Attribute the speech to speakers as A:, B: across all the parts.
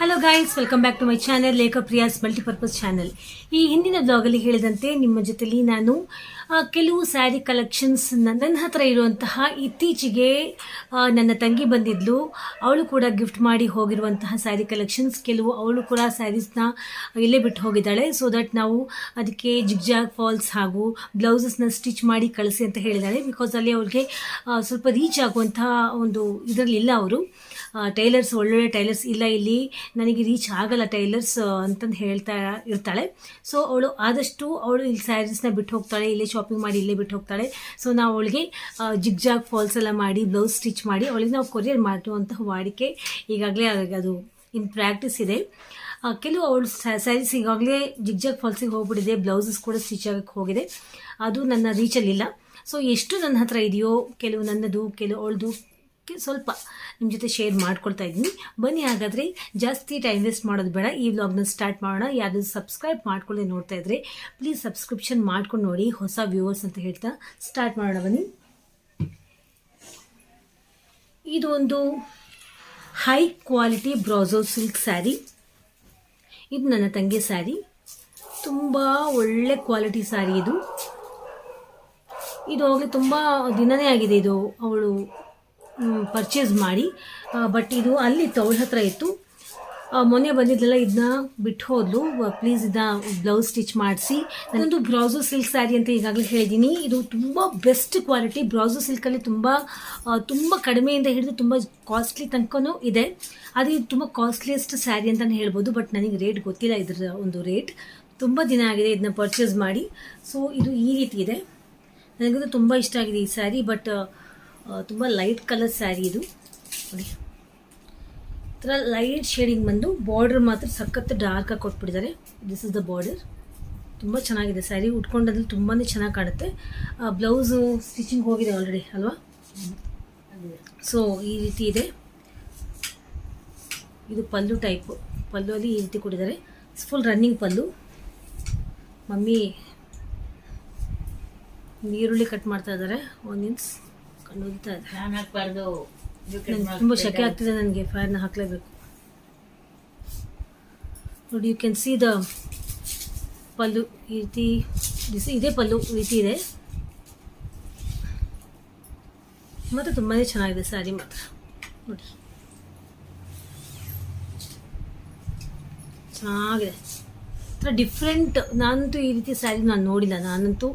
A: Hello guys welcome back to my channel Lekha Priya's multipurpose channel ಈ ಹಿಂದಿನ ಬ್ಲಾಗಲ್ಲಿ ಹೇಳಿದಂತೆ ನಿಮ್ಮ ಜೊತೆಲಿ ನಾನು ಕೆಲವು ಸ್ಯಾರಿ ಕಲೆಕ್ಷನ್ಸ್ ನನ್ನ ಹತ್ರ ಇರುವಂತಹ ಇತ್ತೀಚೆಗೆ ನನ್ನ ತಂಗಿ ಬಂದಿದ್ಲು. ಅವಳು ಕೂಡ ಗಿಫ್ಟ್ ಮಾಡಿ ಹೋಗಿರುವಂತಹ ಸ್ಯಾರಿ ಕಲೆಕ್ಷನ್ಸ್ ಕೆಲವು ಅವಳು ಕೂಡ ಸ್ಯಾರೀಸ್ನ ಇಲ್ಲೇ ಬಿಟ್ಟು ಹೋಗಿದ್ದಾಳೆ. ಸೊ ದಟ್ ನಾವು ಅದಕ್ಕೆ ಜಿಗ್ಜಾಗ್ ಫಾಲ್ಸ್ ಹಾಗೂ ಬ್ಲೌಸಸ್ನ ಸ್ಟಿಚ್ ಮಾಡಿ ಕಳಿಸಿ ಅಂತ ಹೇಳಿದ್ದಾಳೆ. ಬಿಕಾಸ್ ಅಲ್ಲಿ ಅವ್ರಿಗೆ ಸ್ವಲ್ಪ ರೀಚ್ ಆಗುವಂತಹ ಒಂದು ಇದರಲ್ಲಿಲ್ಲ ಅವರು. ಟೈಲರ್ಸ್, ಒಳ್ಳೊಳ್ಳೆ ಟೈಲರ್ಸ್ ಇಲ್ಲ ಇಲ್ಲಿ. ನನಗೆ ರೀಚ್ ಆಗಲ್ಲ ಟೈಲರ್ಸ್ ಅಂತಂದು ಹೇಳ್ತಾ ಇರ್ತಾಳೆ. ಸೊ ಅವಳು ಆದಷ್ಟು ಅವಳು ಇಲ್ಲಿ ಸ್ಯಾರೀಸ್ನ ಬಿಟ್ಟು ಹೋಗ್ತಾಳೆ, ಇಲ್ಲೇ ಶಾಪಿಂಗ್ ಮಾಡಿ ಇಲ್ಲೇ ಬಿಟ್ಟು ಹೋಗ್ತಾಳೆ. ಸೊ ನಾವು ಅವಳಿಗೆ ಜಿಗ್ಜಾಗ್ ಫಾಲ್ಸ್ ಎಲ್ಲ ಮಾಡಿ ಬ್ಲೌಸ್ ಸ್ಟಿಚ್ ಮಾಡಿ, ಅವಳಿಗೆ ನಾವು ಕೊರಿಯರ್ ಮಾಡುವಂತಹ ವಾಡಿಕೆ ಈಗಾಗಲೇ ಅದು ಇನ್ ಪ್ರಾಕ್ಟೀಸ್ ಇದೆ. ಕೆಲವು ಅವಳು ಸ್ಯಾರೀಸ್ ಈಗಾಗಲೇ ಜಿಗ್ಜಾಗ್ ಫಾಲ್ಸಿಗೆ ಹೋಗ್ಬಿಟ್ಟಿದೆ ಬ್ಲೌಸಸ್ ಕೂಡ ಸ್ಟಿಚ್ ಆಗಕ್ಕೆ ಹೋಗಿದೆ. ಅದು ನನ್ನ ರೀಚಲ್ಲಿಲ್ಲ ಸೊ ಎಷ್ಟು ನನ್ನ ಹತ್ರ ಇದೆಯೋ, ಕೆಲವು ನನ್ನದು, ಕೆಲವು ಅವಳದು ಸ್ವಲ್ಪ ನಿಮ್ಮ ಜೊತೆ ಶೇರ್ ಮಾಡ್ಕೊಳ್ತಾ ಇದ್ದೀನಿ. ಬನ್ನಿ ಹಾಗಾದರೆ, ಜಾಸ್ತಿ ಟೈಮ್ ವೇಸ್ಟ್ ಮಾಡೋದು ಬೇಡ. ಈ ವ್ಲಾಗ್ನ ಸ್ಟಾರ್ಟ್ ಮಾಡೋಣ. ಯಾರು ಸಬ್ಸ್ಕ್ರೈಬ್ ಮಾಡ್ಕೊಳ್ಳಿ ನೋಡ್ತಾ ಇದ್ರೆ. ಪ್ಲೀಸ್ ಸಬ್ಸ್ಕ್ರಿಪ್ಷನ್ ಮಾಡ್ಕೊಂಡು ನೋಡಿ. ಹೊಸ ವ್ಯೂವರ್ಸ್ ಅಂತ ಹೇಳ್ತಾ ಸ್ಟಾರ್ಟ್ ಮಾಡೋಣ ಬನ್ನಿ. ಇದು ಒಂದು ಹೈ ಕ್ವಾಲಿಟಿ ಬ್ರೌಸೋ ಸಿಲ್ಕ್ ಸ್ಯಾರಿ ಇದು ನನ್ನ ತಂಗಿ ಸ್ಯಾರಿ ತುಂಬ ಒಳ್ಳೆ ಕ್ವಾಲಿಟಿ ಸ್ಯಾರಿ ಇದು. ಇದು ಅವಳಿಗೆ ತುಂಬ ದಿನನೇ ಆಗಿದೆ ಇದು. ಅವಳು ಪರ್ಚೇಸ್ ಮಾಡಿ. ಬಟ್ ಇದು ಅಲ್ಲಿ ತೌಳ್ ಹತ್ರ ಇತ್ತು. ಮೊನ್ನೆ ಬಂದಿದ್ದೆಲ್ಲ ಇದನ್ನ ಬಿಟ್ಟು ಹೋದ್ಲು. ಪ್ಲೀಸ್ ಇದನ್ನ ಬ್ಲೌಸ್ ಸ್ಟಿಚ್ ಮಾಡಿಸಿ. ನಾನೊಂದು ಬ್ರೌಸೋ ಸಿಲ್ಕ್ ಸ್ಯಾರಿ ಅಂತ ಈಗಾಗಲೇ ಹೇಳಿದ್ದೀನಿ. ಇದು ತುಂಬ ಬೆಸ್ಟ್ ಕ್ವಾಲಿಟಿ ಬ್ರೌಸೋ ಸಿಲ್ಕಲ್ಲಿ ತುಂಬ ತುಂಬ ಕಡಿಮೆಯಿಂದ ಹಿಡಿದು ತುಂಬ ಕಾಸ್ಟ್ಲಿ ತನಕನೂ ಇದೆ. ಆದರೆ ಇದು ತುಂಬ ಕಾಸ್ಟ್ಲಿಯೆಸ್ಟ್ ಸ್ಯಾರಿ ಅಂತಲೇ ಹೇಳ್ಬೋದು ಬಟ್ ನನಗೆ ರೇಟ್ ಗೊತ್ತಿಲ್ಲ ಇದರ ಒಂದು ರೇಟ್ ತುಂಬ ದಿನ ಆಗಿದೆ ಇದನ್ನ ಪರ್ಚೇಸ್ ಮಾಡಿ. ಸೊ ಇದು ಈ ರೀತಿ ಇದೆ. ನನಗಂತೂ ತುಂಬ ಇಷ್ಟ ಆಗಿದೆ ಈ ಸ್ಯಾರಿ ಬಟ್ ತುಂಬ ಲೈಟ್ ಕಲರ್ ಸ್ಯಾರಿ ಇದು. ನೋಡಿ. ಥರ ಲೈಟ್ ಶೇಡಿಂಗ್ ಬಂದು ಬಾರ್ಡರ್ ಮಾತ್ರ ಸಖತ್ತು ಡಾರ್ಕ್ ಆಗಿ ಕೊಟ್ಬಿಟ್ಟಿದ್ದಾರೆ. ದಿಸ್ ಇಸ್ ದ ಬಾರ್ಡರ್ ತುಂಬ ಚೆನ್ನಾಗಿದೆ. ಸ್ಯಾರಿ ಉಟ್ಕೊಂಡ್ರೆ ತುಂಬಾ ಚೆನ್ನಾಗಿ ಕಾಣುತ್ತೆ. ಬ್ಲೌಸು ಸ್ಟಿಚಿಂಗ್ ಹೋಗಿದೆ ಆಲ್ರೆಡಿ ಅಲ್ವಾ? ಸೊ ಈ ರೀತಿ ಇದೆ. ಇದು ಪಲ್ಲು ಟೈಪು ಪಲ್ಲು ಅಲ್ಲಿ ಈ ರೀತಿ ಕೊಟ್ಟಿದ್ದಾರೆ. Full running pallu. ಮಮ್ಮಿ ಈರುಳ್ಳಿ ಕಟ್ ಮಾಡ್ತಾ ಇದ್ದಾರೆ. ಆನಿಯನ್ಸ್ ಕಂಡುಹಿಡಿತಾ ಇದೆ
B: ಹಾಕ್ಬಾರ್ದು
A: ತುಂಬ ಶೆಕೆ ಆಗ್ತಿದೆ ನನಗೆ ಫ್ಯಾನ್ ಹಾಕಲೇಬೇಕು. ನೋಡಿ you can see the pallu ಈ ರೀತಿ ಬಿಸಿ ಇದೇ ಪಲ್ಲು ಈ ರೀತಿ ಇದೆ. ಮತ್ತು ತುಂಬಾ ಚೆನ್ನಾಗಿದೆ ಸ್ಯಾರಿ ಮಾತ್ರ. ನೋಡಿ. ಚೆನ್ನಾಗಿದೆ. ಒಂಥರ ಡಿಫ್ರೆಂಟ್ ನಾನಂತೂ ಈ ರೀತಿ ಸ್ಯಾರಿ ನಾನು ನೋಡಿಲ್ಲ. ನಾನಂತೂ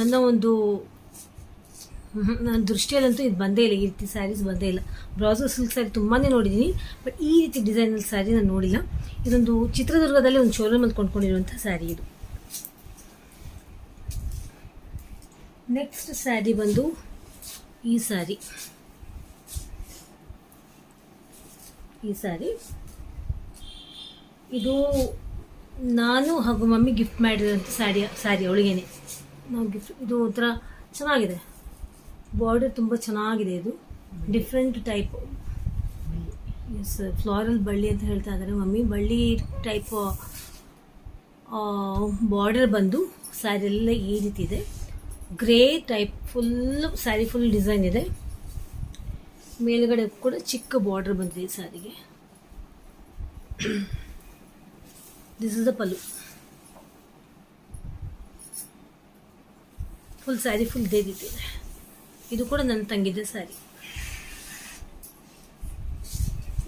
A: ನನ್ನ ಒಂದು. ನನ್ನ ದೃಷ್ಟಿಯಲ್ಲಂತೂ ಇದು ಬಂದೇ ಇಲ್ಲ. ಈ ರೀತಿ ಸ್ಯಾರೀಸ್ ಬಂದೇ ಇಲ್ಲ. ಬ್ರೌಸರ್ ಸಿಲ್ಕ್ ಸ್ಯಾರಿ ತುಂಬಾ ನೋಡಿದ್ದೀನಿ ಬಟ್ ಈ ರೀತಿ ಡಿಸೈನಲ್ಲಿ ಸ್ಯಾರಿ ನಾನು ನೋಡಿಲ್ಲ. ಇದೊಂದು ಚಿತ್ರದುರ್ಗದಲ್ಲಿ ಒಂದು ಶೋರೂಮಲ್ಲಿ ಕೊಂಡ್ಕೊಂಡಿರುವಂಥ ಸ್ಯಾರಿ ಇದು. ನೆಕ್ಸ್ಟ್ ಸ್ಯಾರಿ ಬಂದು ಈ ಸ್ಯಾರಿ ಈ ಸ್ಯಾರಿ ಇದು ನಾನು ಹಾಗೂ ಮಮ್ಮಿ ಗಿಫ್ಟ್ ಮಾಡಿರೋಂಥ ಸ್ಯಾರಿ ಸ್ಯಾರಿ ಅವಳಿಗೇನೆ. ನಾವು ಗಿಫ್ಟ್ ಇದು ಒಂಥರ ಚೆನ್ನಾಗಿದೆ. ಬಾರ್ಡರ್ ತುಂಬ ಚೆನ್ನಾಗಿದೆ ಇದು. ಡಿಫ್ರೆಂಟ್ ಟೈಪ್ ಎಸ್ ಫ್ಲೋರಲ್ ಬಳ್ಳಿ ಅಂತ ಹೇಳ್ತಾ ಇದ್ದಾರೆ. ಮಮ್ಮಿ, ಬಳ್ಳಿ ಟೈಪ್ ಬಾರ್ಡರ್ ಬಂದು ಸ್ಯಾರಿ ಎಲ್ಲ ಈ ರೀತಿ ಇದೆ. Grey type full sari full design ಇದೆ. ಮೇಲ್ಗಡೆ ಕೂಡ ಚಿಕ್ಕ ಬಾರ್ಡರ್ ಬಂದಿದೆ ಈ ಸ್ಯಾರಿಗೆ this is the pallu full sari full ಇದೇ ರೀತಿ ಇದೆ. ಇದು ಕೂಡ ನನ್ನ ತಂಗಿದ್ದ ಸ್ಯಾರಿ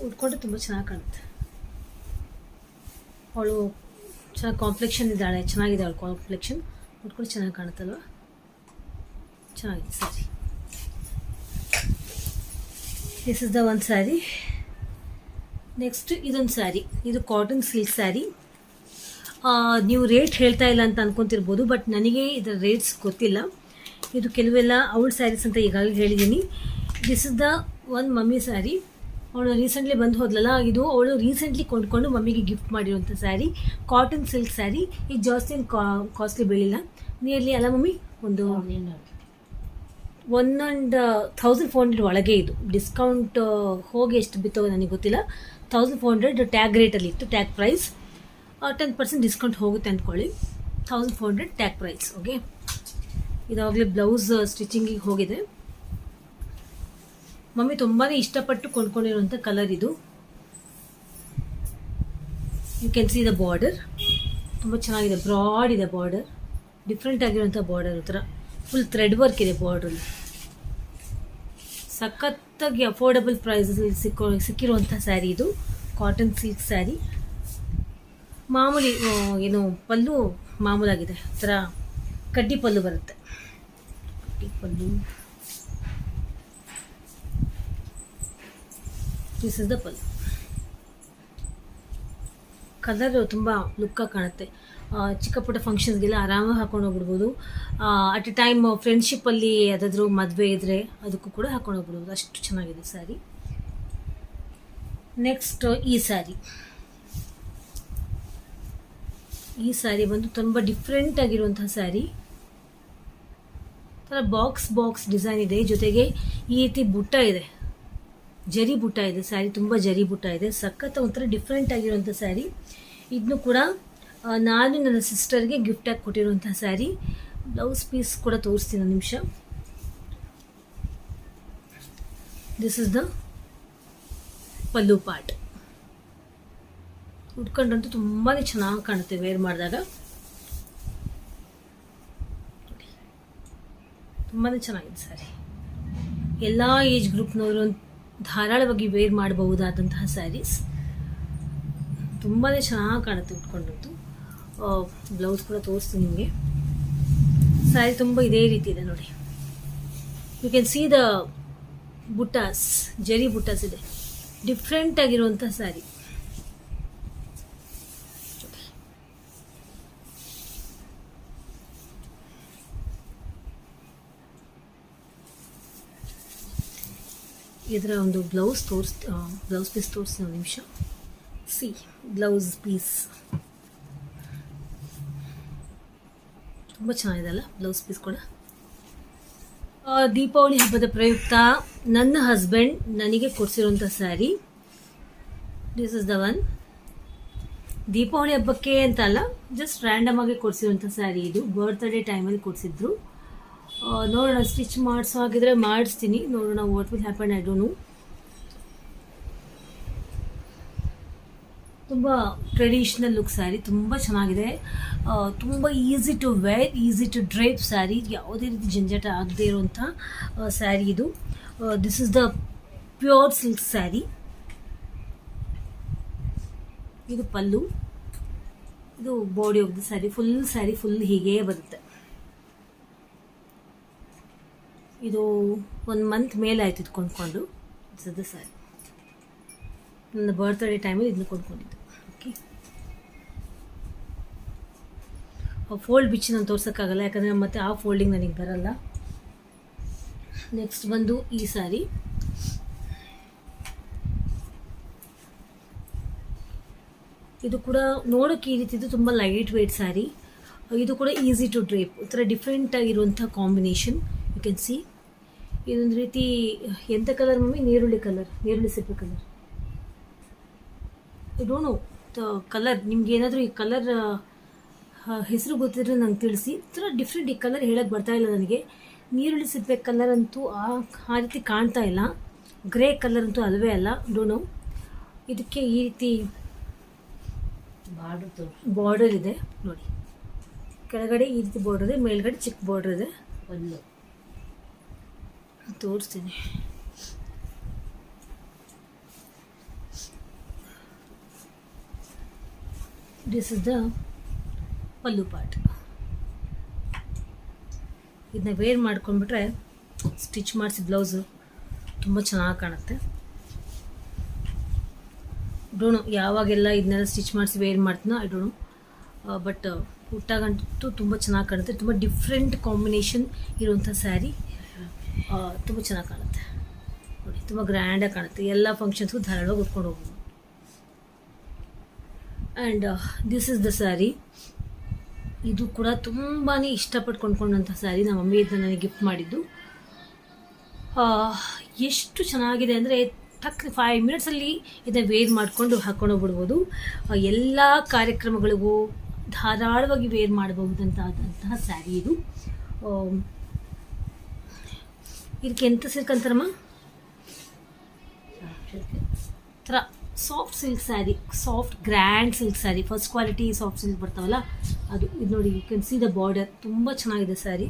A: ಉಟ್ಕೊಂಡ್ರೆ ತುಂಬ ಚೆನ್ನಾಗಿ ಕಾಣುತ್ತೆ. ಅವಳು ಚೆನ್ನಾಗಿ ಕಾಂಪ್ಲೆಕ್ಷನ್ ಇದ್ದಾಳೆ, ಚೆನ್ನಾಗಿದೆ ಅವಳು ಕಾಂಪ್ಲೆಕ್ಷನ್ ಉಟ್ಕೊಂಡು ಚೆನ್ನಾಗಿ ಕಾಣುತ್ತಲ್ವ? ಚೆನ್ನಾಗಿದೆ ಸ್ಯಾರಿ ದಿಸ್ ಇಸ್ ದ ಒಂದು ಸ್ಯಾರಿ ನೆಕ್ಸ್ಟ್ ಇದೊಂದು ಸ್ಯಾರಿ ಇದು ಕಾಟನ್ ಸಿಲ್ಕ್ ಸ್ಯಾರಿ ನೀವು ರೇಟ್ ಹೇಳ್ತಾ ಇಲ್ಲ ಅಂತ ಅನ್ಕೊಂತಿರ್ಬೋದು ಬಟ್ ನನಗೆ ಇದರ ರೇಟ್ಸ್ ಗೊತ್ತಿಲ್ಲ. ಇದು ಕೆಲವೆಲ್ಲ ಅವಳ ಸ್ಯಾರೀಸ್ ಅಂತ ಈಗಾಗಲೇ ಹೇಳಿದ್ದೀನಿ. ದಿಸ್ ಇಸ್ ದ ಒಂದು ಮಮ್ಮಿ ಸ್ಯಾರಿ ಅವಳು ರೀಸೆಂಟ್ಲಿ ಬಂದು ಹೋದ್ಲಲ್ಲ, ಇದು ಅವಳು ರೀಸೆಂಟ್ಲಿ ಕೊಂಡ್ಕೊಂಡು ಮಮ್ಮಿಗೆ ಗಿಫ್ಟ್ ಮಾಡಿರುವಂಥ ಸ್ಯಾರಿ ಕಾಟನ್ ಸಿಲ್ಕ್ ಸ್ಯಾರಿ ಇದು ಜಾಸ್ತಿ ಏನು ಕಾಸ್ಟ್ಲಿ ಬೀಳಿಲ್ಲ. ನಿಯರ್ಲಿ ಅಲ್ಲ ಮಮ್ಮಿ? ಒಂದು one and thousand four hundred ಒಳಗೆ ಇದು. ಡಿಸ್ಕೌಂಟ್ ಹೋಗಿ ಎಷ್ಟು ಬಿತ್ತೋ ನನಗೆ ಗೊತ್ತಿಲ್ಲ. ಥೌಸಂಡ್ ಫೋರ್ ಹಂಡ್ರೆಡ್ ಟ್ಯಾಗ್ ರೇಟಲ್ಲಿ ಇತ್ತು tag price ten percent discount ಹೋಗುತ್ತೆ ಅಂದ್ಕೊಳ್ಳಿ. Thousand four hundred tag price okay ಇದಾಗಲೇ blouse ಸ್ಟಿಚಿಂಗಿಗೆ ಹೋಗಿದೆ. ಮಮ್ಮಿ ತುಂಬಾ ಇಷ್ಟಪಟ್ಟು ಕೊಂಡ್ಕೊಂಡಿರುವಂಥ ಕಲರ್ ಇದು. You can see the border ತುಂಬ ಚೆನ್ನಾಗಿದೆ ಬ್ರಾಡ್ ಇದೆ ಬಾರ್ಡರ್ ಡಿಫ್ರೆಂಟ್ ಆಗಿರುವಂಥ ಬಾರ್ಡರ್ ಹತ್ರ ಫುಲ್ ಥ್ರೆಡ್ ವರ್ಕ್ ಇದೆ ಬಾರ್ಡ್ರಲ್ಲಿ ಸಖತ್ತಾಗಿ ಅಫೋರ್ಡಬಲ್ ಪ್ರೈಸಲ್ಲಿ ಸಿಕ್ಕೋ ಸಿಕ್ಕಿರುವಂಥ ಸ್ಯಾರಿ ಇದು. ಕಾಟನ್ ಸಿಲ್ಕ್ ಸ್ಯಾರಿ ಮಾಮೂಲಿ ಏನು ಪಲ್ಲು ಮಾಮೂಲಾಗಿದೆ. ಒಂಥರ ಥರ ಕಡ್ಡಿ ಪಲ್ಲು ಬರುತ್ತೆ. Pallu this is the pallu colour ತುಂಬ ಲುಕ್ಕಾಗಿ ಕಾಣುತ್ತೆ. ಚಿಕ್ಕ ಪುಟ್ಟ ಫಂಕ್ಷನ್ಸ್ಗೆಲ್ಲ ಆರಾಮಾಗಿ ಹಾಕೊಂಡು ಹೋಗ್ಬಿಡ್ಬೋದು. ಅಟ್ ಎ ಟೈಮ್ ಫ್ರೆಂಡ್ಶಿಪ್ಪಲ್ಲಿ ಯಾವುದಾದ್ರೂ ಮದುವೆ ಇದ್ದರೆ ಅದಕ್ಕೂ ಕೂಡ ಹಾಕೊಂಡು ಹೋಗ್ಬಿಡ್ಬೋದು. ಅಷ್ಟು ಚೆನ್ನಾಗಿದೆ ಸ್ಯಾರಿ ನೆಕ್ಸ್ಟ್ ಈ ಸ್ಯಾರಿ ಈ ಸ್ಯಾರಿ ಬಂದು ತುಂಬ ಡಿಫ್ರೆಂಟ್ ಆಗಿರುವಂತಹ ಸ್ಯಾರಿ ಥರ ಬಾಕ್ಸ್ ಬಾಕ್ಸ್ ಡಿಸೈನ್ ಇದೆ. ಜೊತೆಗೆ ಈ ರೀತಿ ಬುಟ್ಟ ಇದೆ. ಜರಿ ಬುಟ್ಟ ಇದೆ. ಸ್ಯಾರಿ ತುಂಬ ಜರಿ ಬುಟ್ಟ ಇದೆ. ಸಖತ್ ಒಂಥರ ಡಿಫ್ರೆಂಟ್ ಆಗಿರುವಂಥ ಸ್ಯಾರಿ ಇದನ್ನು ಕೂಡ ನಾನು ನನ್ನ ಸಿಸ್ಟರ್ಗೆ ಗಿಫ್ಟಾಗಿ ಕೊಟ್ಟಿರುವಂಥ ಸ್ಯಾರಿ ಬ್ಲೌಸ್ ಪೀಸ್ ಕೂಡ ತೋರಿಸ್ತೀನಿ ಒಂದು ನಿಮಿಷ. This is the pallu part ಉಟ್ಕೊಂಡ್ರಂತೂ ತುಂಬಾ ಚೆನ್ನಾಗಿ ಕಾಣುತ್ತೆ ವೇರ್ ಮಾಡಿದಾಗ. ತುಂಬಾ ಚೆನ್ನಾಗಿದೆ ಸ್ಯಾರಿ ಎಲ್ಲ ಏಜ್ ಗ್ರೂಪ್ನವರು ಧಾರಾಳವಾಗಿ ವೇರ್ ಮಾಡಬಹುದಾದಂತಹ ಸ್ಯಾರೀಸ್ ತುಂಬಾ ಚೆನ್ನಾಗಿ ಕಾಣುತ್ತೆ ಉಟ್ಕೊಂಡಿದ್ದು. ಬ್ಲೌಸ್ ಕೂಡ ತೋರಿಸ್ತೀನಿ ನಿಮಗೆ. ಸ್ಯಾರಿ ತುಂಬ ಇದೇ ರೀತಿ ಇದೆ ನೋಡಿ. You can see the buttas zari buttas ಇದೆ. ಡಿಫ್ರೆಂಟ್ ಆಗಿರುವಂಥ ಸ್ಯಾರಿ ಇದರ ಒಂದು ಬ್ಲೌಸ್ ತೋರಿಸ್ ಬ್ಲೌಸ್ ಪೀಸ್ ತೋರಿಸಿ ಒಂದು ನಿಮಿಷ. See, blouse piece. ತುಂಬ ಚೆನ್ನಾಗಿದೆ ಅಲ್ಲ ಬ್ಲೌಸ್ ಪೀಸ್ ಕೂಡ. ದೀಪಾವಳಿ ಹಬ್ಬದ ಪ್ರಯುಕ್ತ, ನನ್ನ ಹಸ್ಬೆಂಡ್ ನನಗೆ ಕೊಡಿಸಿರುವಂಥ sari. This is the one Deepavali ಹಬ್ಬಕ್ಕೆ ಅಂತ ಅಲ್ಲ ಜಸ್ಟ್ ರ್ಯಾಂಡಮ್ ಆಗಿ ಕೊಡಿಸಿರುವಂಥ ಸ್ಯಾರಿ ಇದು. ಬರ್ತ್ಡೇ ಟೈಮಲ್ಲಿ ಕೊಡಿಸಿದ್ರು. ನೋಡೋಣ ಸ್ಟಿಚ್ ಮಾಡಿಸೋ ಹಾಗಿದ್ರೆ ಮಾಡಿಸ್ತೀನಿ. ನೋಡೋಣ what will happen I dunno ತುಂಬ ಟ್ರೆಡಿಷ್ನಲ್ ಲುಕ್ ಸ್ಯಾರಿ ತುಂಬ ಚೆನ್ನಾಗಿದೆ. ತುಂಬ easy to wear easy to drape sari ಯಾವುದೇ ರೀತಿ ಜಂಜಾಟ ಆಗದೇ ಇರುವಂಥ ಸ್ಯಾರಿ ಇದು. This is the pure silk sari ಇದು ಪಲ್ಲು. ಇದು body of sari full sari full ಹೀಗೇ ಬರುತ್ತೆ. ಇದು ಒಂದು ಮಂತ್ ಮೇಲೆ ಆಯ್ತು ಇದು ಕೊಂಡ್ಕೊಂಡು. ಇಟ್ಸ್ ಸಾರಿ ನನ್ನ ಬರ್ತ್ಡೇ ಟೈಮಲ್ಲಿ ಇದನ್ನ ಕೊಂಡ್ಕೊಂಡಿದ್ದು. ಓಕೆ ಫೋಲ್ಡ್ ಬಿಚ್ಚಿ ನಾನು ತೋರ್ಸೋಕ್ಕಾಗಲ್ಲ, ಯಾಕಂದರೆ ಮತ್ತೆ ಆ ಫೋಲ್ಡಿಂಗ್ ನನಗೆ ಬರಲ್ಲ. ನೆಕ್ಸ್ಟ್ ಬಂದು ಈ ಸಾರಿ ಇದು ಕೂಡ ನೋಡೋಕ್ಕೆ ಈ ರೀತಿ ತುಂಬ ಲೈಟ್ ವೆಯ್ಟ್ ಸ್ಯಾರಿ ಇದು ಕೂಡ ಈಸಿ ಟು ಡ್ರೇಪ್ ಒಂಥರ ಡಿಫ್ರೆಂಟ್ ಆಗಿರುವಂಥ ಕಾಂಬಿನೇಷನ್ ಯು ಕ್ಯಾನ್ ಸಿ ಇದೊಂದು ರೀತಿ ಎಂಥ ಕಲರ್ ಮಮ್ಮಿ? ನೀರುಳ್ಳಿ ಕಲರ್ ನೀರುಳ್ಳಿ ಸಿಪ್ಪೆ ಕಲರ್ ನೋ ದ ಕಲರ್ ನಿಮ್ಗೆ ಏನಾದರೂ ಈ ಕಲರ್ ಹೆಸರು ಗೊತ್ತಿದ್ರೆ ನಂಗೆ ತಿಳಿಸಿ. ಥರ ಡಿಫ್ರೆಂಟ್ ಈ ಕಲರ್ ಹೇಳಕ್ಕೆ ಬರ್ತಾ ಇಲ್ಲ ನನಗೆ. ನೀರುಳ್ಳಿ ಸಿಪ್ಪೆ ಕಲರ್ ಅಂತೂ ಆ ಆ ರೀತಿ ಕಾಣ್ತಾ ಇಲ್ಲ. ಗ್ರೇ ಕಲರ್ ಅಂತೂ ಅಲ್ವೇ ಅಲ್ಲ. ಡೋನೋ ಇದಕ್ಕೆ ಈ ರೀತಿ
B: ಬಾರ್ಡರ್
A: ಬಾರ್ಡರ್ ಇದೆ. ನೋಡಿ. ಕೆಳಗಡೆ ಈ ರೀತಿ ಬಾರ್ಡರ್ ಇದೆ ಮೇಲ್ಗಡೆ ಚಿಕ್ಕ ಬಾರ್ಡರ್ ಇದೆ.
B: ಪಲ್ಲು
A: ತೋರಿಸ್ತೀನಿ. This is the pallu part ಇದನ್ನ ವೇರ್ ಮಾಡ್ಕೊಂಡ್ಬಿಟ್ರೆ ಸ್ಟಿಚ್ ಮಾಡಿಸಿ ಬ್ಲೌಸು ತುಂಬ ಚೆನ್ನಾಗಿ ಕಾಣುತ್ತೆ. ಡೋಣು ಯಾವಾಗೆಲ್ಲ ಇದನ್ನೆಲ್ಲ ಸ್ಟಿಚ್ ಮಾಡಿಸಿ ವೇರ್ ಮಾಡ್ತೀನೋ ಐ ಡೋಣು ಬಟ್ ಹುಟ್ಟಾಗಂತೂ ತುಂಬ ಚೆನ್ನಾಗಿ ಕಾಣುತ್ತೆ. ತುಂಬ ಡಿಫ್ರೆಂಟ್ ಕಾಂಬಿನೇಷನ್ ಇರುವಂಥ ಸ್ಯಾರಿ ತುಂಬ ಚೆನ್ನಾಗಿ ಕಾಣುತ್ತೆ. ನೋಡಿ ತುಂಬ ಗ್ರ್ಯಾಂಡಾಗಿ ಕಾಣುತ್ತೆ. ಎಲ್ಲ ಫಂಕ್ಷನ್ಸ್ಗೂ ಧಾರಾಳವಾಗಿ ಉಟ್ಕೊಂಡು ಹೋಗ್ಬೋದು. And this is the sari ಇದು ಕೂಡ ತುಂಬಾ ಇಷ್ಟಪಟ್ಟು ಕೊಂಡ್ಕೊಂಡಂಥ ಸ್ಯಾರಿ ನಮ್ಮ ಮಮ್ಮಿ ಇದನ್ನ ನನಗೆ ಗಿಫ್ಟ್ ಮಾಡಿದ್ದು. ಎಷ್ಟು ಚೆನ್ನಾಗಿದೆ ಅಂದರೆ ಟಕ್ ಫೈವ್ ಮಿನಿಟ್ಸಲ್ಲಿ ಇದನ್ನ ವೇರ್ ಮಾಡಿಕೊಂಡು ಆ, ಎಲ್ಲ ಕಾರ್ಯಕ್ರಮಗಳಿಗೂ ಧಾರಾಳವಾಗಿ ವೇರ್ ಮಾಡಬಹುದಂತಹ ಸ್ಯಾರಿ ಇದು. ಇದಕ್ಕೆ ಎಂತ ಸಿಲ್ಕ್ ಅಂತಾರಮ್ಮ? ಥರ soft silk sari soft grand silk sari first quality soft silk ಬರ್ತಾವಲ್ಲ, ಅದು ಇದು ನೋಡಿ you can see the border ತುಂಬ ಚೆನ್ನಾಗಿದೆ ಸ್ಯಾರಿ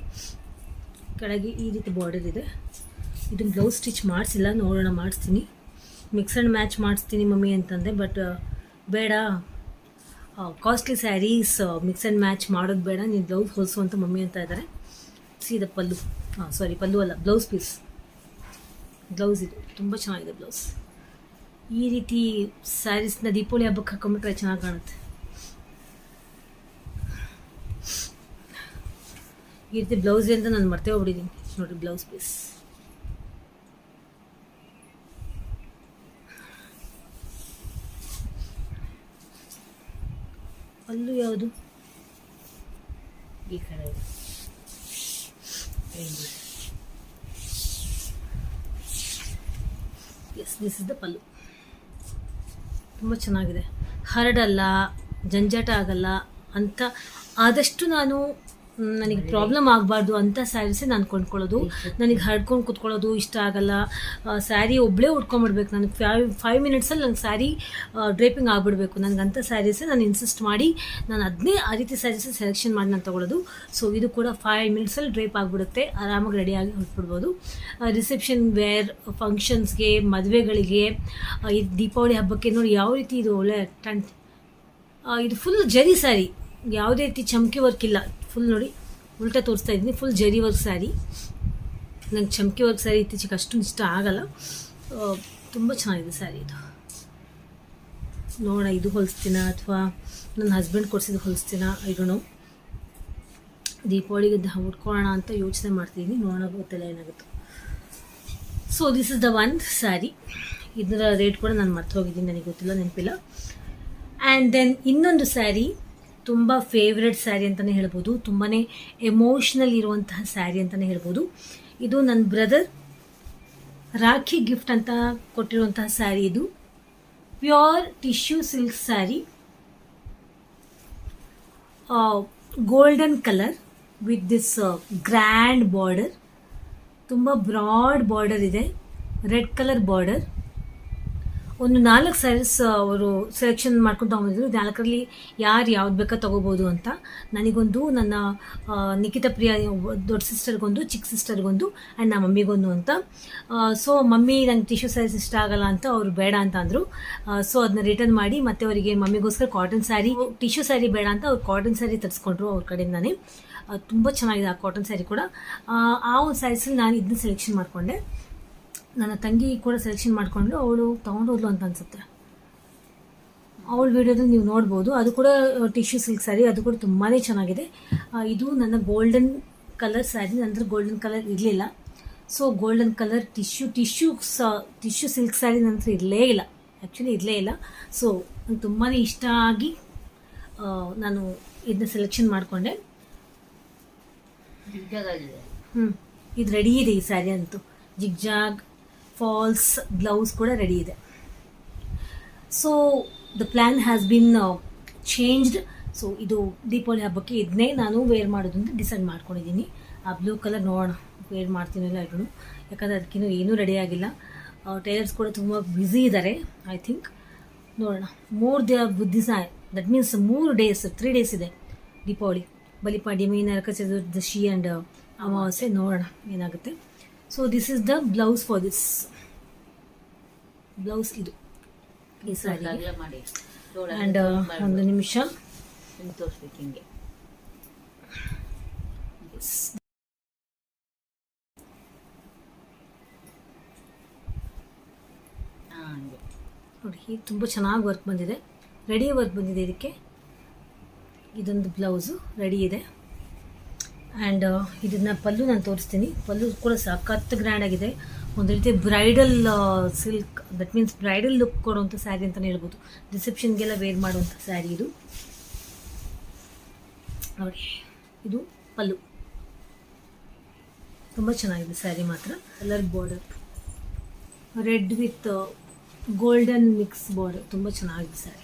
A: ಕೆಳಗೆ ಈ ರೀತಿ ಬಾರ್ಡರ್ ಇದೆ. ಇದನ್ನು ಬ್ಲೌಸ್ ಸ್ಟಿಚ್ ಮಾಡಿಸಿಲ್ಲ, ನೋಡೋಣ, ಮಾಡಿಸ್ತೀನಿ. ಮಿಕ್ಸ್ ಆ್ಯಂಡ್ ಮ್ಯಾಚ್ ಮಾಡಿಸ್ತೀನಿ ಮಮ್ಮಿ ಅಂತಂದೆ ಬಟ್ ಬೇಡ. Costly saris mix and match ಮಾಡೋದು ಬೇಡ. ನೀನು ಬ್ಲೌಸ್ ಹೊಲಿಸು ಅಂತ ಮಮ್ಮಿ ಅಂತ ಇದ್ದಾರೆ ಸೀದ ಪಲ್ಲು. ಹಾಂ ಸಾರಿ ಪಲ್ಲು ಅಲ್ಲ ಬ್ಲೌಸ್ ಪೀಸ್ ಬ್ಲೌಸ್ ಇದು, ತುಂಬ ಚೆನ್ನಾಗಿದೆ ಬ್ಲೌಸ್ ಈ ರೀತಿ ಸ್ಯಾರೀಸ್ನ ದೀಪಾವಳಿ ಹಬ್ಬಕ್ಕೆ ಹಾಕೊಂಡ್ಬಿಟ್ರೆ ಚೆನ್ನಾಗಿ ಕಾಣುತ್ತೆ. ಈ ರೀತಿ ಬ್ಲೌಸ್ ಅಂತ ನಾನು ಮರ್ತೇ ಹೋಗ್ಬಿಟ್ಟಿದ್ದೀನಿ ನೋಡಿರಿ ಬ್ಲೌಸ್ ಪೀಸ್ ಅಲ್ಲೂ ಯಾವುದು?
B: ಈ ಕಡೆ.
A: Yes this is the pallu ತುಂಬ ಚೆನ್ನಾಗಿದೆ. ಹರಡಲ್ಲ ಜಂಜಾಟ ಆಗಲ್ಲ ಅಂತ ಆದಷ್ಟು ನಾನು ನನಗೆ ಪ್ರಾಬ್ಲಮ್ ಆಗಬಾರ್ದು ಅಂತ ಸ್ಯಾರೀಸೇ ನಾನು ಕೊಂಡ್ಕೊಳ್ಳೋದು. ನನಗೆ ಹರ್ಕೊಂಡು ಕುತ್ಕೊಳ್ಳೋದು ಇಷ್ಟ ಆಗಲ್ಲ. ಸ್ಯಾರಿ ಒಬ್ಬಳೇ ಉಟ್ಕೊಂಡ್ಬಿಡ್ಬೇಕು. ನನಗೆ ಫೈವ್ ಫೈವ್ ಮಿನಿಟ್ಸಲ್ಲಿ ನನಗೆ ಸ್ಯಾರಿ ಡ್ರೇಪಿಂಗ್ ಆಗಿಬಿಡ್ಬೇಕು. ನನಗೆ ಅಂಥ ಸ್ಯಾರೀಸೇ ನಾನು ಇನ್ಸಿಸ್ಟ್ ಮಾಡಿ, ನಾನು ಅದನ್ನೇ ಆ ರೀತಿ ಸ್ಯಾರೀಸೇ ಸೆಲೆಕ್ಷನ್ ಮಾಡಿ ನಾನು ತೊಗೊಳ್ಳೋದು ಸೊ ಇದು ಕೂಡ ಫೈವ್ ಮಿನಿಟ್ಸಲ್ಲಿ ಡ್ರೇಪ್ ಆಗಿಬಿಡುತ್ತೆ. ಆರಾಮಾಗಿ ರೆಡಿಯಾಗಿ ಹೊರಟ್ಬಿಡ್ಬೋದು ರಿಸೆಪ್ಷನ್ ವೇರ್ ಫಂಕ್ಷನ್ಸ್ಗೆ ಮದುವೆಗಳಿಗೆ ಈ ದೀಪಾವಳಿ ಹಬ್ಬಕ್ಕೆ ನೋಡಿ ಯಾವ ರೀತಿ ಇದು ಒಳ್ಳೆ ಟಂಟ್ ಇದು ಫುಲ್ ಜರಿ ಸ್ಯಾರಿ ಯಾವುದೇ ರೀತಿ ಚಮಕಿ ವರ್ಕ್ ಇಲ್ಲ. ಫುಲ್ ನೋಡಿ, ಉಲ್ಟಾ ತೋರಿಸ್ತಾ ಇದ್ದೀನಿ. ಫುಲ್ ಜರಿ ವರ್ಕ್ ಸ್ಯಾರಿ ನಂಗೆ ಚಮಕಿ ವರ್ಕ್ ಸ್ಯಾರಿ ಇತ್ತೀಚೆಗೆ ಅಷ್ಟೊಂದು ಇಷ್ಟ ಆಗಲ್ಲ. ತುಂಬ ಚೆನ್ನಾಗಿದೆ ಸ್ಯಾರಿ ಇದು. ನೋಡ ಇದು ಹೊಲಿಸ್ತೀನ ಅಥವಾ ನನ್ನ ಹಸ್ಬೆಂಡ್ ಕೊಡಿಸಿದ್ದು ಹೊಲಿಸ್ತೀನ? ಇದನ್ನು ದೀಪಾವಳಿಗೆ ಉಟ್ಕೊಳ್ಳೋಣ ಅಂತ ಯೋಚನೆ ಮಾಡ್ತಿದ್ದೀನಿ ನೋಡೋಣ ಗೊತ್ತಿಲ್ಲ ಏನಾಗುತ್ತೆ. So this is the one sari ಇದರ ರೇಟ್ ಕೂಡ ನಾನು ಮರ್ತು ಹೋಗಿದ್ದೀನಿ ನನಗೆ ಗೊತ್ತಿಲ್ಲ, ನೆನಪಿಲ್ಲ. ಆ್ಯಂಡ್ ದೆನ್ ಇನ್ನೊಂದು ಸ್ಯಾರಿ ತುಂಬ ಫೇವ್ರೆಟ್ ಸ್ಯಾರಿ ಅಂತಲೇ ಹೇಳ್ಬೋದು. ತುಂಬಾ ಎಮೋಷ್ನಲ್ ಇರುವಂತಹ ಸ್ಯಾರಿ ಅಂತಲೇ ಹೇಳ್ಬೋದು. ಇದು ನನ್ನ ಬ್ರದರ್ ರಾಖಿ ಗಿಫ್ಟ್ ಅಂತ ಕೊಟ್ಟಿರುವಂತಹ ಸ್ಯಾರಿ ಇದು. Pure tissue silk sari golden colour with this grand border ತುಂಬ ಬ್ರಾಡ್ ಬಾರ್ಡರ್ ಇದೆ. ರೆಡ್ ಕಲರ್ ಬಾರ್ಡರ್ ಒಂದು ನಾಲ್ಕು ಸ್ಯಾರೀಸ್ ಅವರು ಸೆಲೆಕ್ಷನ್ ಮಾಡ್ಕೊಂಡು ತಗೊಂಡಿದ್ರು. ನಾಲ್ಕರಲ್ಲಿ ಯಾರು ಯಾವ್ದು ಬೇಕಾ ತಗೋಬೋದು ಅಂತ. ನನಗೊಂದು ನನ್ನ ನಿಖಿತ ಪ್ರಿಯ ದೊಡ್ಡ ಸಿಸ್ಟರ್ಗೊಂದು ಚಿಕ್ಕ ಸಿಸ್ಟರ್ಗೊಂದು ಆ್ಯಂಡ್ ನಮ್ಮ ಮಮ್ಮಿಗೊಂದು ಅಂತ. ಸೊ ಮಮ್ಮಿ ನಂಗೆ ಟಿಶ್ಯೂ ಸ್ಯಾರೀಸ್ ಇಷ್ಟ ಆಗಲ್ಲ ಅಂತ ಅವರು ಬೇಡ ಅಂತ ಅಂದರು. ಸೊ ಅದನ್ನ ರಿಟರ್ನ್ ಮಾಡಿ ಮತ್ತೆ ಅವರಿಗೆ ಮಮ್ಮಿಗೋಸ್ಕರ ಕಾಟನ್ ಸ್ಯಾರಿ ಟಿಶ್ಯೂ ಸ್ಯಾರಿ ಬೇಡ ಅಂತ ಅವ್ರು ಕಾಟನ್ ಸ್ಯಾರಿ ತರಿಸ್ಕೊಂಡ್ರು ಅವ್ರ ಕಡೆಯಿಂದಾನೆ. ತುಂಬ ಚೆನ್ನಾಗಿದೆ ಆ ಕಾಟನ್ ಸ್ಯಾರಿ ಕೂಡ. ಆ, ಆ ಒಂದು ಸ್ಯಾರೀಸಲ್ಲಿ ನಾನು ಇದನ್ನ ಸೆಲೆಕ್ಷನ್ ಮಾಡಿಕೊಂಡೆ. ನನ್ನ ತಂಗಿ ಕೂಡ ಸೆಲೆಕ್ಷನ್ ಮಾಡಿಕೊಂಡು ಅವಳು ತೊಗೊಂಡೋದ್ಲು ಅಂತ ಅನ್ಸುತ್ತೆ. ಅವಳ ವಿಡಿಯೋದಲ್ಲಿ ನೀವು ನೋಡ್ಬೋದು. ಅದು ಕೂಡ ಟಿಶ್ಯೂ ಸಿಲ್ಕ್ ಸ್ಯಾರಿ ಅದು ಕೂಡ ತುಂಬಾ ಚೆನ್ನಾಗಿದೆ. ಇದು ನನ್ನ ಗೋಲ್ಡನ್ ಕಲರ್ ಸ್ಯಾರಿ ನಂತರ ಗೋಲ್ಡನ್ ಕಲರ್ ಇರಲಿಲ್ಲ. So golden colour tissue tissue ಸ ಟಿಶ್ಯೂ ಸಿಲ್ಕ್ ಸ್ಯಾರಿ ನಂತರ ಇರಲೇ ಇಲ್ಲ. ಆ್ಯಕ್ಚುಲಿ ಇರಲೇ ಇಲ್ಲ. ಸೊ ನಂಗೆ ತುಂಬಾ ಇಷ್ಟ ಆಗಿ ನಾನು ಇದನ್ನ ಸೆಲೆಕ್ಷನ್ ಮಾಡಿಕೊಂಡೆ. ಹ್ಞೂ ಇದು ರೆಡಿ ಇದೆ ಈ ಸ್ಯಾರಿ ಅಂತೂ. ಜಿಗ್ಜಾಗ್ ಫಾಲ್ಸ್ ಬ್ಲೌಸ್ ಕೂಡ ರೆಡಿ ಇದೆ. So the plan has been changed so ಇದು ದೀಪಾವಳಿ ಹಬ್ಬಕ್ಕೆ ಇದನ್ನೇ ನಾನು ವೇರ್ ಮಾಡೋದು ಅಂತ ಡಿಸೈಡ್ ಮಾಡ್ಕೊಂಡಿದ್ದೀನಿ. ಆ ಬ್ಲೂ ಕಲರ್ ನೋಡೋಣ. ವೇರ್ ಮಾಡ್ತೀನಿ ಇಲ್ಲ ಇದನ್ನು ಯಾಕಂದರೆ ಅದಕ್ಕಿನ್ನೂ ಏನೂ ರೆಡಿ ಆಗಿಲ್ಲ. ಟೈಲರ್ಸ್ ಕೂಡ ತುಂಬ ಬ್ಯುಸಿ ಇದ್ದಾರೆ ಐ ಥಿಂಕ್ ನೋಡೋಣ. ಮೂರು ದ ದಿವಸ ದಟ್ ಮೀನ್ಸ್ ಮೂರು ಡೇಸ್ ತ್ರೀ ಡೇಸ್ ಇದೆ ದೀಪಾವಳಿ. ಬಲಿಪಾಡ್ಯಮಿ, ನರಕ ಚತುರ್ದಶಿ ಆ್ಯಂಡ್ ಅಮಾವಾಸ್ಯೆ ನೋಡೋಣ. ಏನಾಗುತ್ತೆ? So this is the blouse for this blouse ಇದು. ಈ ಆ್ಯಂಡ್ ಒಂದು ನಿಮಿಷ.
B: ಹಿಂಗ್. ಹಿಂಗೆ.
A: ನೋಡಿ ತುಂಬ ಚೆನ್ನಾಗಿ ವರ್ಕ್ ಬಂದಿದೆ. ರೆಡಿ ವರ್ಕ್ ಬಂದಿದೆ ಇದಕ್ಕೆ. ಇದೊಂದು ಬ್ಲೌಸು ರೆಡಿ ಇದೆ. ಆ್ಯಂಡ್ ಇದನ್ನ ಪಲ್ಲು ನಾನು ತೋರಿಸ್ತೀನಿ. ಪಲ್ಲು ಕೂಡ ಸಖತ್ ಗ್ರ್ಯಾಂಡ್ ಆಗಿದೆ. ಒಂದು ರೀತಿ bridal silk that means bridal look ಕೊಡುವಂಥ ಸ್ಯಾರಿ ಅಂತಲೇ ಹೇಳ್ಬೋದು. ರಿಸೆಪ್ಷನ್ಗೆಲ್ಲ ವೇರ್ ಮಾಡುವಂಥ ಸ್ಯಾರಿ ಇದು. ನೋಡಿ, ಇದು ಪಲ್ಲು. ತುಂಬ ಚೆನ್ನಾಗಿದೆ ಸ್ಯಾರಿ ಮಾತ್ರ. Colour border red with golden mix border ತುಂಬ ಚೆನ್ನಾಗಿದೆ ಸ್ಯಾರಿ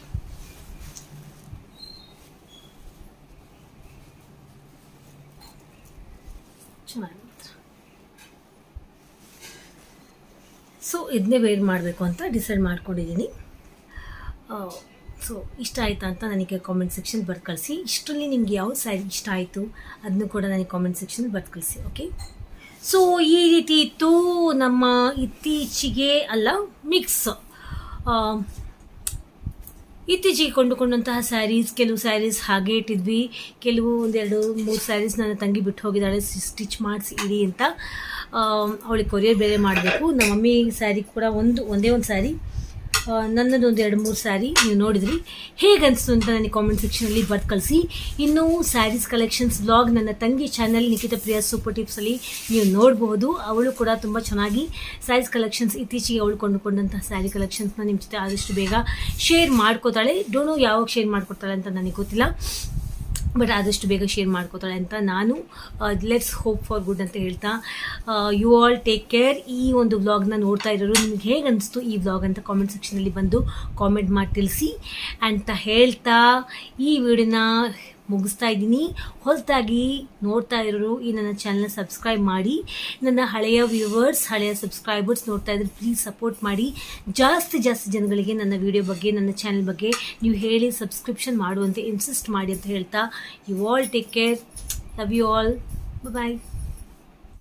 A: ಚೆನ್ನಾಗಿದೆ ಸೊ ಇದನ್ನೇ ವೇರ್ ಮಾಡಬೇಕು ಅಂತ ಡಿಸೈಡ್ ಮಾಡ್ಕೊಂಡಿದ್ದೀನಿ. ಸೊ ಇಷ್ಟ ಆಯಿತಾ ಅಂತ ನನಗೆ ಕಾಮೆಂಟ್ ಸೆಕ್ಷನ್ ಬರ್ದು ಕಳಿಸಿ. ಇಷ್ಟರಲ್ಲಿ ನಿಮ್ಗೆ ಯಾವ ಸ್ಯಾರಿ ಇಷ್ಟ ಆಯಿತು ಅದನ್ನು ಕೂಡ ನನಗೆ ಕಾಮೆಂಟ್ ಸೆಕ್ಷನ್ ಬರ್ದು ಕಳಿಸಿ ಓಕೆ ಸೊ ಈ ರೀತಿ ಇತ್ತು ನಮ್ಮ ಇತ್ತೀಚೆಗೆ ಅಲ್ಲ ಮಿಕ್ಸ್ ಇತ್ತೀಚೆಗೆ ಕೊಂಡುಕೊಂಡಂತಹ ಸ್ಯಾರೀಸ್ ಕೆಲವು ಸ್ಯಾರೀಸ್ ಹಾಗೆ ಇಟ್ಟಿದ್ವಿ. ಕೆಲವು ಒಂದೆರಡು ಮೂರು ಸ್ಯಾರೀಸ್ ನನ್ನ ತಂಗಿ ಬಿಟ್ಟು ಹೋಗಿದ್ದಾಳೆ. ಸ್ಟಿಚ್ ಮಾಡಿಸಿ ಇಡಿ ಅಂತ ಅವಳಿಗೆ ಕೊರಿಯರ್ ಬೇರೆ ಮಾಡಬೇಕು. ನಮ್ಮ ಮಮ್ಮಿ ಸ್ಯಾರಿ ಕೂಡ ಒಂದು, ಒಂದೇ ಒಂದು ಸ್ಯಾರಿ ನನ್ನದು ಒಂದು ಎರಡು ಮೂರು ಸ್ಯಾರಿ ನೀವು ನೋಡಿದ್ರಿ. ಹೇಗೆ ಅನಿಸ್ತು ಅಂತ ನನಗೆ ಕಾಮೆಂಟ್ ಸೆಕ್ಷನಲ್ಲಿ ಬರ್ದು ಕಳಿಸಿ. ಇನ್ನೂ ಸ್ಯಾರೀಸ್ ಕಲೆಕ್ಷನ್ಸ್ ಬ್ಲಾಗ್ ನನ್ನ ತಂಗಿ ಚಾನಲ್ ನಿಖಿತ ಪ್ರಿಯಾ ಸೂಪರ್ ಟಿಪ್ಸಲ್ಲಿ ನೀವು ನೋಡಬಹುದು. ಅವಳು ಕೂಡ ತುಂಬ ಚೆನ್ನಾಗಿ ಸ್ಯಾರೀಸ್ ಕಲೆಕ್ಷನ್ಸ್ ಇತ್ತೀಚೆಗೆ ಅವಳು ಕೊಂಡುಕೊಂಡಂತಹ ಸ್ಯಾರಿ ಕಲೆಕ್ಷನ್ಸ್ನ ನಿಮ್ಮ ಜೊತೆ ಆದಷ್ಟು ಬೇಗ ಶೇರ್ ಮಾಡ್ಕೋತಾಳೆ. ಡೋನೋ ಯಾವಾಗ ಶೇರ್ ಮಾಡ್ಕೊತಾಳೆ ಅಂತ ನನಗೆ ಗೊತ್ತಿಲ್ಲ. ಬಟ್ ಆದಷ್ಟು ಬೇಗ ಶೇರ್ ಮಾಡ್ಕೋತಾಳೆ ಅಂತ ನಾನು ಲೆಟ್ಸ್ ಹೋಪ್ ಫಾರ್ ಗುಡ್ ಅಂತ ಹೇಳ್ತಾ ಯು ಆಲ್ ಟೇಕ್ ಕೇರ್ ಈ ಒಂದು ವ್ಲಾಗ್ನ ನೋಡ್ತಾ ಇರೋರು ನಿಮ್ಗೆ ಹೇಗೆ ಅನಿಸ್ತು ಈ ವ್ಲಾಗ್ ಅಂತ ಕಾಮೆಂಟ್ ಸೆಕ್ಷನಲ್ಲಿ ಬಂದು ಕಾಮೆಂಟ್ ಮಾಡಿ ತಿಳಿಸಿ. ಅಂತ ಹೇಳ್ತಾ, ಈ ವಿಡಿಯೋನ ಮುಗಿಸ್ತಾ ಇದ್ದೀನಿ. ಹೊಸದಾಗಿ ನೋಡ್ತಾ ಇರೋರು ಈ ನನ್ನ ಚಾನಲ್ನ ಸಬ್ಸ್ಕ್ರೈಬ್ ಮಾಡಿ. ನನ್ನ ಹಳೆಯ ವ್ಯೂವರ್ಸ್ ಹಳೆಯ ಸಬ್ಸ್ಕ್ರೈಬರ್ಸ್ ನೋಡ್ತಾ ಇದ್ರೆ ಪ್ಲೀಸ್ ಸಪೋರ್ಟ್ ಮಾಡಿ. ಜಾಸ್ತಿ ಜಾಸ್ತಿ ಜನಗಳಿಗೆ ನನ್ನ ವಿಡಿಯೋ ಬಗ್ಗೆ, ನನ್ನ ಚಾನಲ್ ಬಗ್ಗೆ ನೀವು ಹೇಳಿ ಸಬ್ಸ್ಕ್ರಿಪ್ಷನ್ ಮಾಡುವಂತೆ ಇನ್ಸಿಸ್ಟ್ ಮಾಡಿ ಅಂತ ಹೇಳ್ತಾ. You all take care love you all bye